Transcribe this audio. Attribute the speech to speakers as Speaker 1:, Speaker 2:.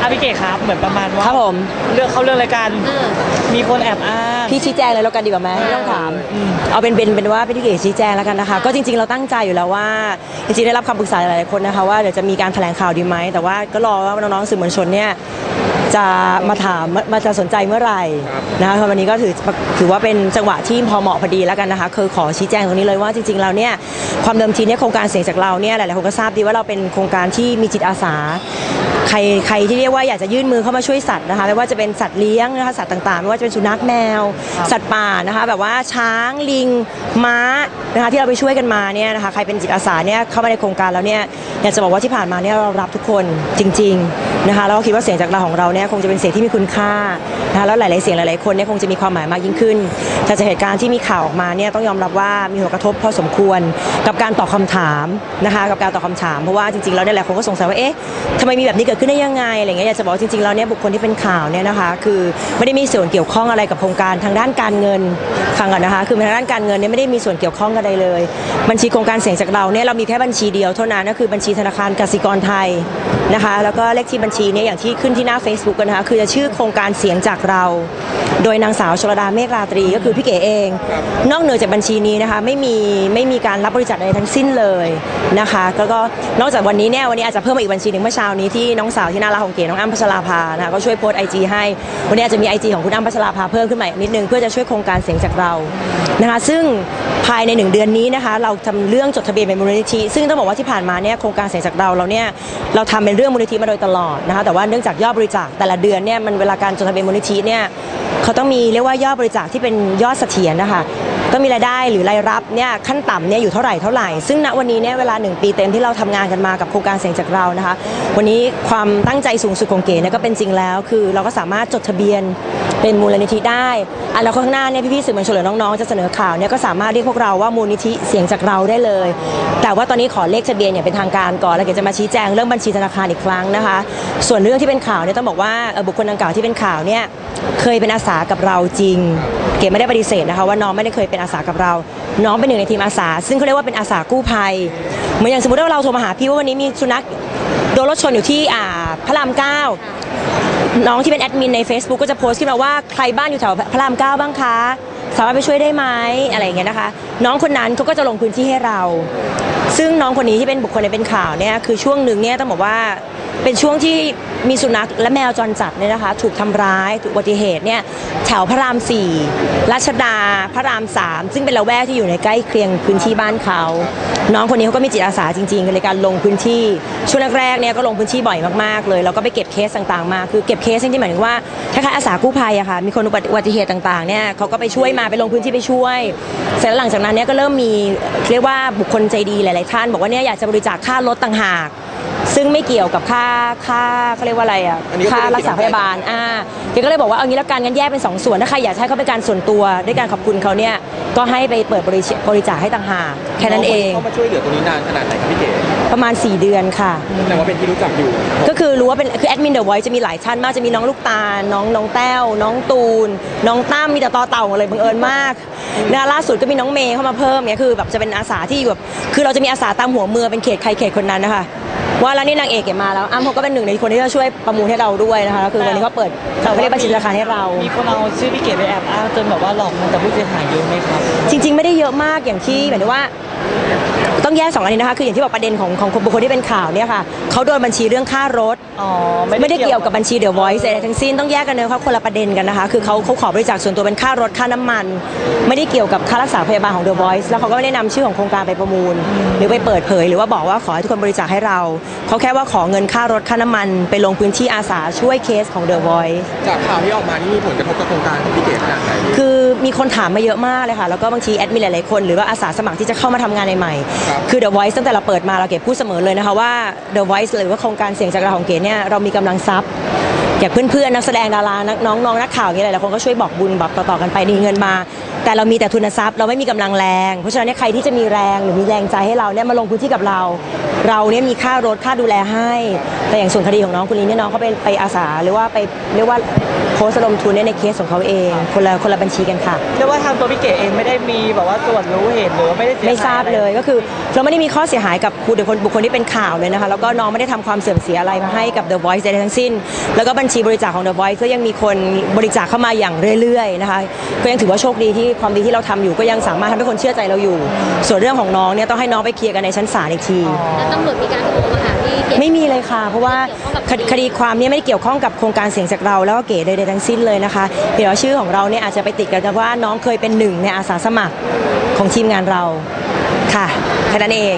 Speaker 1: อาพี่เก๋ครับเหมือนประมาณว่า
Speaker 2: ครับผม
Speaker 1: เลือกเขาเรื่องรายการมีคนแอบอ้าง
Speaker 2: พี่ชี้แจงเลยแล้วกันดีกว่าไหมไม่ต้องถามเอาเป็นเป็นเป็นว่าพี่เก๋ชี้แจงแล้วกันนะคะ ก็จริงๆเราตั้งใจอยู่แล้วว่า จริงๆได้รับคำปรึกษาหลายๆคนนะคะว่าเดี๋ยวจะมีการแถลงข่าวดีไหม แต่ว่าก็รอว่าน้องๆสื่อมวลชนเนี่ยจะมาถามมาจะสนใจเมื่อไหร่นะคะวันนี้ก็ถือถือว่าเป็นจังหวะที่พอเหมาะพอดีแล้วกันนะคะคือขอชี้แจงตรงนี้เลยว่าจริงๆเราเนี่ยความเดิมทีเนี่ยโครงการเสียงจากเราเนี่ยหลายๆคนก็ทราบดีว่าเราเป็นโครงการที่มีจิตอาสา ใครใครที่เรียกว่าอยากจะยื่นมือเข้ามาช่วยสัตว์นะคะไม่ว่าจะเป็นสัตว์เลี้ยงนะคะสัตว์ต่างๆ ไม่ว่าจะเป็นสุนัขแมว สัตว์ป่านะคะแบบว่าช้างลิงม้านะคะที่เราไปช่วยกันมาเนี่ยนะคะใครเป็นจิตอาสาเนี่ยเข้ามาในโครงการแล้วเนี่ยอยากจะบอกว่าที่ผ่านมาเนี่ยเรารับทุกคนจริงๆนะคะแล้วก็คิดว่าเสียงจากเราของเราเนี่ยคงจะเป็นเสียงที่มีคุณค่านะคะแล้วหลายๆเสียงหลายๆคนเนี่ยคงจะมีความหมายมากยิ่งขึ้นแต่จากเหตุการณ์ที่มีข่าวออกมาเนี่ยต้องยอมรับว่ามีผลกระทบพอสมควรกับการตอบคำถามนะคะกับการตอบคำถามเพราะว่าจริงๆแล้วเนี่ยหลายคนก็สงสัยว่าเอ๊ะทำไมมีแบบนี้เกิดขึ้นได้ยังไงอะไรเงี้ยอยากจะบอกจริงๆแล้วเนี่ยบุคคลที่เป็นข่าวเนี่ยนะคะ คือไม่ได้มีส่วนเกี่ยวข้องอะไรกับโครงการทางด้านการเงินฟังก่อนนะคะ คือทางด้านการเงินเนี่ยไม่ได้มีส่วนเกี่ยวข้องกันใดเลย บัญชีโครงการเสียงจากเราเนี่ยเรามีแค่บัญชีเดียวเท่านั้นก็คือบัญชีธนาคารกสิกรไทยนะคะแล้วก็เลขที่บัญชีเนี่ยอย่างที่ขึ้นที่หน้า Facebook กันนะคะคือจะชื่อโครงการเสียงจากเรา โดยนางสาวชลดาเมฆราตรีก็คือพี่เก๋เอง นอกเหนือจากบัญชีนี้นะคะไม่มีไม่มีการรับบริจาคใดทั้งสิ้นเลยนะคะแล้วก็นอกจากวันนี้เนี่ยวันนี้อาจจะเพิ่มมาอีกบัญชีหนึ่งเมื่อเช้านี้ที่น้องสาวที่น่ารักของเก๋น้องอ้ำพัชราภานะคะก็ช่วยโพสไอจีให้ วันนี้อาจจะมีไอจีของคุณอ้ำพัชราภาเพิ่มขึ้นมาอีกนิดนึงเพื่อจะช่วยโครงการเสียงจากเรานะคะซึ่งภายในหนึ่งเดือนนี้นะคะเราทำเรื่องจดทะเบียนเป็นมูลนิธิซึ่งต้องบอกว่าที่ผ่านมาเนี่ยโครงการเสียงจากเราเราเนี่ยเราทำเป็นเรื่องมูลนิธิมาโดยตลอดนะคะแต่ว่าเนื่องจากยอดบริจาคแต่ละเดือนเนี่ยมันเวลาการจดทะเบียนมูลนิธิเนี่ยเขาต้องมีเรียกว่ายอดบริจาคที่เป็นยอดเสถียรนะคะ ก็มีรายได้หรือรายรับเนี่ยขั้นต่ำเนี่ยอยู่เท่าไหร่เท่าไหร่ ซึ่งณวันนี้เนี่ยเวลา 1 ปีเต็มที่เราทำงานกันมากับโครงการเสียงจากเรานะคะ วันนี้ความตั้งใจสูงสุดของเก๋เนี่ยก็เป็นจริงแล้ว คือเราก็สามารถจดทะเบียนเป็นมูลนิธิได้อันแล้วข้างหน้าเนี่ยพี่ๆสื่อมวลชนหรือน้องๆจะเสนอข่าวเนี่ยก็สามารถเรียกพวกเราว่ามูลนิธิเสียงจากเราได้เลย แต่ว่าตอนนี้ขอเลขทะเบียนอย่างเป็นทางการก่อนแล้วเก๋จะมาชี้แจงเรื่องบัญชีธนาคารอีกครั้งนะคะ ส่วนเรื่องที่เป็นข่าวเนี่ยต้องบอกว่าบุคคลดังกล่าวที่เป็นข่าวเนี่ยเคยเป็นอาสากับเราจริง เก๋ไม่ได้ปฏิเสธนะคะว่าน้องไม่ได้เคยเป็นอาสากับเรา น้องเป็นหนึ่งในทีมอาสา ซึ่งเขาเรียกว่าเป็นอาสากู้ภัย เหมือนอย่างสมมติว่าเราโทรมาหาพี่ว่าวันนี้มีสุนัขโดนรถชนอยู่ที่อ่าพระรามเก้าน้องที่เป็นแอดมินใน Facebook ก็จะโพสต์ขึ้นมาว่าใครบ้านอยู่แถวพระรามเก้าบ้างคะ สามารถไปช่วยได้ไหมอะไรอย่างเงี้ยนะคะ น้องคนนั้นเขาก็จะลงพื้นที่ให้เรา ซึ่งน้องคนนี้ที่เป็นบุคคลในเป็นข่าวเนี่ยคือช่วงหนึ่งเนี่ยต้องบอกว่าเป็นช่วงที่ มีสุนัขและแมวจรจัดเนี่ยนะคะ ถูกทำร้ายถูกอุบัติเหตุเนี่ยแถวพระรามสี่รัชดาพระรามสามซึ่งเป็นละแวกที่อยู่ในใกล้เคียงพื้นที่บ้านเขา น้องคนนี้เขาก็มีจิตอาสาจริงๆในการลงพื้นที่ช่วงแรกๆเนี่ยก็ลงพื้นที่บ่อยมากๆเลยแล้วก็ไปเก็บเคสต่างๆมาคือเก็บเคสจริงๆหมายถึงว่าคล้ายๆอาสากู้ภัยอะค่ะมีคนอุบัติเหตุต่างๆเนี่ยเขาก็ไปช่วยมาไปลงพื้นที่ไปช่วย เสร็จแล้วหลังจากนั้นเนี่ยก็เริ่มมีเรียกว่าบุคคลใจดีหลายๆท่าน บอกว่าเนี่ยอยากจะบริจาคค่ารถต่างหาก ซึ่งไม่เกี่ยวกับค่าค่าเขาเรียกว่าอะไรอะ
Speaker 3: อันนี้ก็
Speaker 2: ค่า
Speaker 3: เป็น
Speaker 2: รักษาพยาบาลอ่าเก๋ก็เลยบอกว่าเอางี้แล้วกันงั้นแยกเป็นสองส่วนถ้าใครอยากจะให้เขาเป็นการส่วนตัวด้วยการขอบคุณเขาเนี่ยก็ให้ไปเปิดบริจบริจาคให้ต่างหากแค่นั้นเอง
Speaker 3: เข้ามาช่วยเหลือตรงนี้นานขนาดไหนครับพี่เก๋
Speaker 2: ประมาณ 4 เดือนค่ะ
Speaker 3: แต่ว่าเป็นที่รู้จักอยู่
Speaker 2: ก็คือรู้ว่าเป็นคือแอดมินเดอะไวท์จะมีหลายท่านมากจะมีน้องลูกตาลน้องน้องแต้ว น้องตูน น้องตั้มมีแต่ต่อเต่าหมดเลยบังเอิญมากนะล่าสุดก็มีน้องเมย์เข้ามาเพิ่มเนี่ยคือแบบจะเป็นอาสาที่แบบคือเราจะมีอาสาตามหัวเมืองเป็นเขตใครเขตคนนั้นนะคะ ว่าแล้วนี่นางเอกเก็บมาแล้วอ้ำเขาก็เป็นหนึ่งในคนที่จะช่วยประมูลให้เราด้วยนะคะคือวันนี้เขาเปิดเขาเรียกบัญชีธนาคารให้เรา
Speaker 1: มีคนเอาชื่อพี่เก๋ไปแอบอ้างจนแบบว่าหลอกเงินแต่ผู้เสียหายเยอะไหมครับ
Speaker 2: จริง ๆ ไม่ได้เยอะมากอย่างที่หมายถึงว่า ต้องแยกสองอันนี้นะคะคืออย่างที่บอกประเด็นของของบุคคลที่เป็นข่าวเนี่ยค่ะเขาโดนบัญชีเรื่องค่ารถ
Speaker 1: อ๋อ
Speaker 2: ไม่ได้เกี่ยวกับบัญชีเดอะ Voice อะไรทั้งสิ้นต้องแยกกันเนอะเขาคนละประเด็นกันนะคะคือเขาเขาขอบริจาคส่วนตัวเป็นค่ารถค่าน้ำมัน ไม่ได้เกี่ยวกับค่ารักษาพยาบาลของ The Voice แล้วเขาก็ไม่ได้นำชื่อของโครงการไปประมูล หรือไปเปิดเผย หรือว่าบอกว่าขอให้ทุกคนบริจาคให้เราเขาแค่ว่าขอเงินค่ารถค่าน้ำมัน ไปลงพื้นที่อาสาช่วยเคสของ The Voice
Speaker 3: จากข่าวที่ออกมานี่มีผลกระทบกับโครงการของพี่เก๋ขนาดไหน
Speaker 2: คือมีคนถามมาเยอะมากเลยค่ะแล้วก็บางทีแอดมินหลายๆคนหรือว่าอาสาสมัครที่จะเข้ามาทำงานใหม่ๆคือ The Voice ตั้งแต่เราเปิดมาเราเก็บพูดเสมอเลยนะคะว่า The Voice หรือว่าโครงการเสียงจากเราของเก๋เนี่ยเรามีกำลังทรัพย์อยากเพื่อนๆนักแสดงดารานักน้องน้องนักข่าวอย่างเงี้ยหลายๆคนก็ช่วยบอกบุญบอกต่อๆกันไปดีเงินมาแต่เรามีแต่ทุนทรัพย์ เราไม่มีกำลังแรง เพราะฉะนั้นเนี่ยใครที่จะมีแรงหรือมีแรงใจให้เราเนี่ยมาลงพื้นที่กับเรา เราเนี่ยมีค่ารถค่าดูแลให้ แต่อย่างส่วนคดีของน้องคนนี้เนี่ยน้องเขาไปไปอาสาหรือว่าไปเรียกว่าโพสต์ระดมทุนเนี่ยในเคสของเขาเอง คนละคนละบัญชีกันค่ะ
Speaker 1: เรียกว่าทางตัวพี่เก๋เองไม่ได้มีแบบว่าส่วนรู้เห็นหรือว่าไม่ได้เสีย
Speaker 2: ไม่
Speaker 1: ห
Speaker 2: ทราบ
Speaker 1: อะ
Speaker 2: เลยก็คือเราไม่ได้มีข้อเสียหายกับบุคคลบุคคลที่เป็นข่าวเลยนะคะแล้วก็น้องไม่ได้ทำความเสื่อมเสียอะไรมาให้กับ The Voice ใดๆทั้งสิ้น แล้วก็บัญชีบริจาคของ The Voice ก็ยังมีคนบริจาคเข้ามาอย่างเรื่อยๆนะคะก็ยังถือว่าโชคดีที่ความดีที่เราทำอยู่ก็ยังสามารถทำให้คนเชื่อใจเราอยู่ ส่วนเรื่องของน้องเนี่ยต้องให้น้องไปเคลียร์กันในชั้นศาลอีกที
Speaker 4: แล้วตำรวจมีการโทรมาหาพี่เก๋
Speaker 2: ไม่มีเลยค่ะ เพราะว่าคดีคดีความเนี้ไม่ได้เกี่ยวข้องกับโครงการเสียงจากเราแล้วก็เก๋ใดๆทั้งสิ้นเลยนะคะเดี๋ยวาชื่อของเราเนี่ยอาจจะไปติดกันกับว่าน้องเคยเป็นหนึ่งในอาสาสมัครของทีมงานเราค่ะแค่นั้นเอง